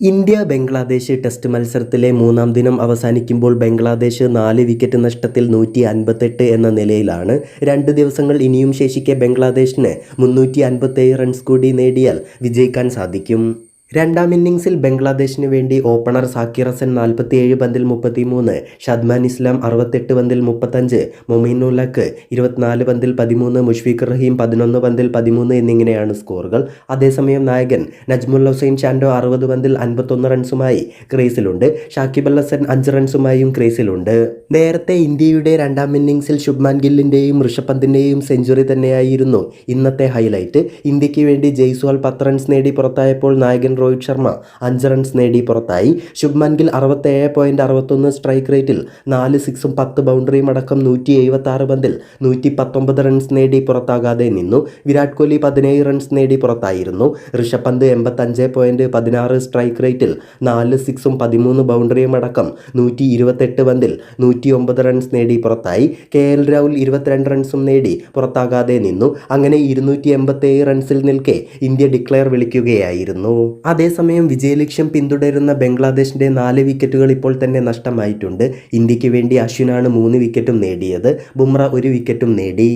India Bangladesh test മത്സരത്തിലെ മൂന്നാം ദിനം അവസാനിക്കുമ്പോൾ ബംഗ്ലാദേശ് നാല് വിക്കറ്റ് നഷ്ടത്തിൽ നൂറ്റി അൻപത്തെട്ട് എന്ന നിലയിലാണ്. രണ്ട് ദിവസങ്ങൾ ഇനിയും ശേഷിക്കെ ബംഗ്ലാദേശിന് മുന്നൂറ്റി അൻപത്തേഴ് റൺസ് കൂടി നേടിയാൽ വിജയിക്കാൻ സാധിക്കും. രണ്ടാം ഇന്നിംഗ്സിൽ ബംഗ്ലാദേശിന് വേണ്ടി ഓപ്പണർ സാക്കിർ ഹസൻ നാൽപ്പത്തിയേഴ് പന്തിൽ മുപ്പത്തിമൂന്ന് ഷദ്മാൻ ഇസ്ലാം അറുപത്തെട്ട് പന്തിൽ മുപ്പത്തഞ്ച് മൊമീനുലക്ക് ഇരുപത്തിനാല് പന്തിൽ പതിമൂന്ന് മുഷ്ഫീഖ് റഹീം പതിനൊന്ന് പന്തിൽ പതിമൂന്ന് എന്നിങ്ങനെയാണ് സ്കോറുകൾ. അതേസമയം നായകൻ നജ്മുൽ ഹുസൈൻ ചാൻഡോ അറുപത് പന്തിൽ അൻപത്തൊന്ന് റൺസുമായി ക്രീസിലുണ്ട്. ഷാക്കിബ് അൽ ഹസൻ അഞ്ച് റൺസുമായും ക്രീസിലുണ്ട്. നേരത്തെ ഇന്ത്യയുടെ രണ്ടാം ഇന്നിംഗ്സിൽ ശുഭ്മാൻ ഗില്ലിന്റെയും ഋഷഭ് പന്തിന്റെയും സെഞ്ചുറി തന്നെയായിരുന്നു ഇന്നത്തെ ഹൈലൈറ്റ്. ഇന്ത്യയ്ക്ക് വേണ്ടി ജയ്സ്വാൾ പത്ത് റൺസ് നേടി പുറത്തായപ്പോൾ നായകൻ രോഹിത് ശർമ്മ അഞ്ച് റൺസ് നേടി പുറത്തായി. ശുഭ്മൻ ഗിൽ അറുപത്തേഴ് പോയിന്റ് അറുപത്തൊന്ന് സ്ട്രൈക്ക് റേറ്റിൽ നാല് സിക്സും പത്ത് ബൗണ്ടറിയും അടക്കം നൂറ്റി എഴുപത്താറ് പന്തിൽ നൂറ്റി പത്തൊമ്പത് റൺസ് നേടി പുറത്താകാതെ നിന്നു. വിരാട് കോഹ്ലി പതിനേഴ് റൺസ് നേടി പുറത്തായിരുന്നു. ഋഷഭ് പന്ത് എൺപത്തഞ്ച് പോയിന്റ് പതിനാറ് സ്ട്രൈക്ക് റേറ്റിൽ നാല് സിക്സും പതിമൂന്ന് ബൗണ്ടറിയും അടക്കം നൂറ്റി ഇരുപത്തെട്ട് പന്തിൽ നൂറ്റി ഒമ്പത് റൺസ് നേടി പുറത്തായി. കെ എൽ രാഹുൽ ഇരുപത്തിരണ്ട് റൺസും നേടി പുറത്താകാതെ നിന്നു. അങ്ങനെ ഇരുന്നൂറ്റി എൺപത്തേഴ് റൺസിൽ നിൽക്കെ ഇന്ത്യ ഡിക്ലെയർ വിളിക്കുകയായിരുന്നു. അതേസമയം വിജയലക്ഷ്യം പിന്തുടരുന്ന ബംഗ്ലാദേശിന്റെ നാല് വിക്കറ്റുകൾ ഇപ്പോൾ തന്നെ നഷ്ടമായിട്ടുണ്ട്. ഇന്ത്യയ്ക്ക് വേണ്ടി അശ്വിനാണ് മൂന്ന് വിക്കറ്റും നേടിയത്. ബുംറ ഒരു വിക്കറ്റും നേടി.